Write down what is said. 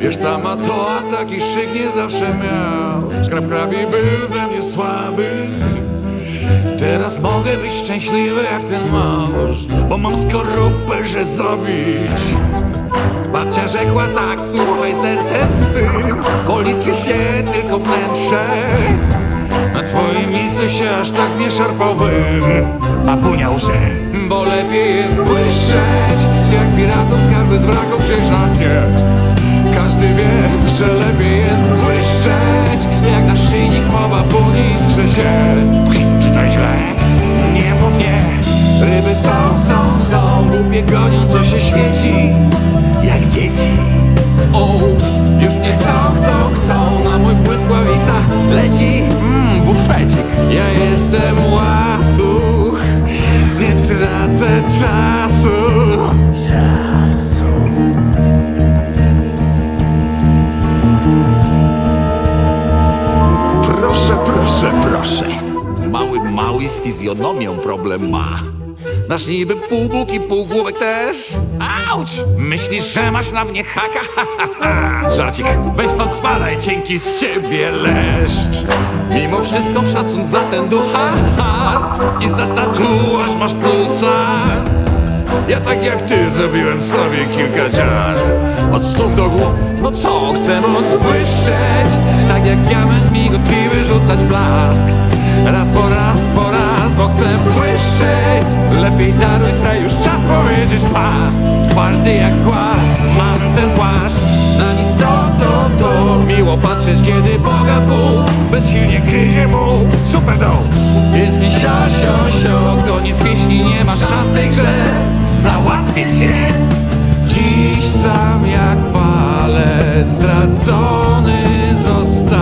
Wiesz, ta matoła taki szyk nie zawsze miał. Szkrapkrabi był ze mnie słaby. Teraz mogę być szczęśliwy jak ten mąż Bo mam skorupę, że zabić Babcia rzekła tak, słuchaj sercem swym Policzy się tylko wnętrze. Na twoim miejscu się aż tak nie szarpałbym. A buniał się Bo lepiej jest błyszczeć Jak piratów skarby z wraku dnie Każdy wie, że lepiej jest błyszczeć Jak naszyjnik po babuni skrze się. Czy to źle? Nie mów nie. Ryby są, są, są. Głupie gonią, co się świeci. Jak dzieci. O, już nie chcą, chcą, chcą Proszę, proszę, Mały, mały z fizjonomią problem ma Nasz niby półbóg i półgłówek też Auć! Myślisz, że masz na mnie haka? Ha, ha, ha. Żarcik, weź stąd spadaj, dzięki z ciebie leszcz Mimo wszystko szacun za ten ducha hard I za tatuaż masz plusa ja tak jak ty zrobiłem sobie kilka dziar. Od stóp do głów, no co chcę móc błyszczeć? Tak jak diament migotliwy rzucać blask. Raz po raz, po raz, bo chcę błyszczeć. Lepiej daruj straj, już czas powiedzieć pas. Twardy jak głaz, mam ten płaszcz. Na nic to, to, to. Miło patrzeć, kiedy Boga Bóg Bezsilnie gryzie mu Super dope Więc mi sio, sio, sio Koniec pieśni, nie ma. Szans w tej grze Cię Dziś sam jak palec Zdradzony zostałeś